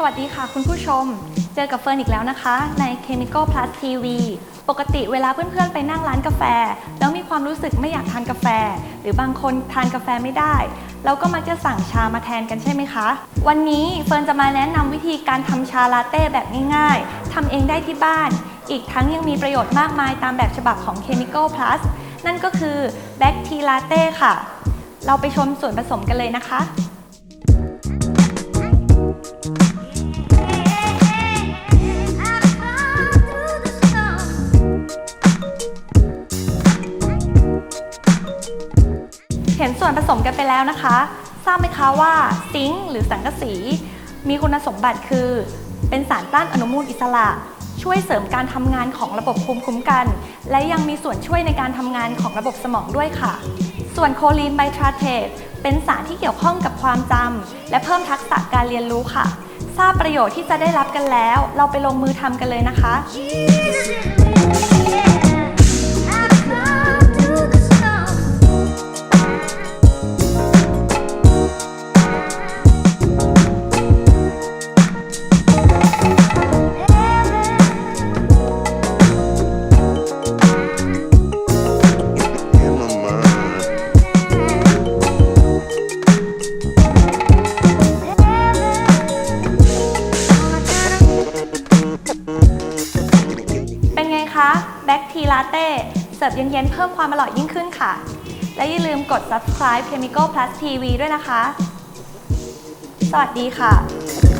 สวัสดีค่ะคุณผู้ชม เจอกับเฟิร์นอีกแล้วนะคะ ใน Chemical Plus TV ปกติเวลาเพื่อนๆ ไปนั่งร้านกาแฟ แล้วมีความรู้สึกไม่อยากทานกาแฟ หรือบางคนทานกาแฟไม่ได้ เราก็มักจะสั่งชามาแทนกันใช่ไหมคะ วันนี้เฟิร์นจะมาแนะนำวิธีการทำชาลาเต้แบบง่ายๆทำเองได้ที่บ้าน อีกทั้งยังมีประโยชน์มากมายตามแบบฉบับของ Chemical Plus นั่นก็คือ Black Tea Latte ค่ะ เราไปชมส่วนผสมกันเลยนะคะ ส่วนผสมกันไปแล้วนะคะ ทราบไหมคะว่าซิงค์หรือสังกะสี มีคุณสมบัติคือ เป็นสารต้านอนุมูลอิสระ ช่วยเสริมการทำงานของระบบภูมิคุ้มกัน และยังมีส่วนช่วยในการทำงานของระบบสมองด้วยค่ะ ส่วนโคลีนไบทราเทตเป็นสารที่เกี่ยวข้องกับความจำและเพิ่มทักษะการเรียนรู้ค่ะ ทราบประโยชน์ที่จะได้รับกันแล้ว เราไปลงมือทำกันเลยนะคะ แบ็กทีลาเต้เสิร์ฟเย็นๆ เพิ่มความอร่อยยิ่งขึ้นค่ะ และอย่าลืมกด subscribe Chemical Plus TV ด้วยนะคะ สวัสดีค่ะ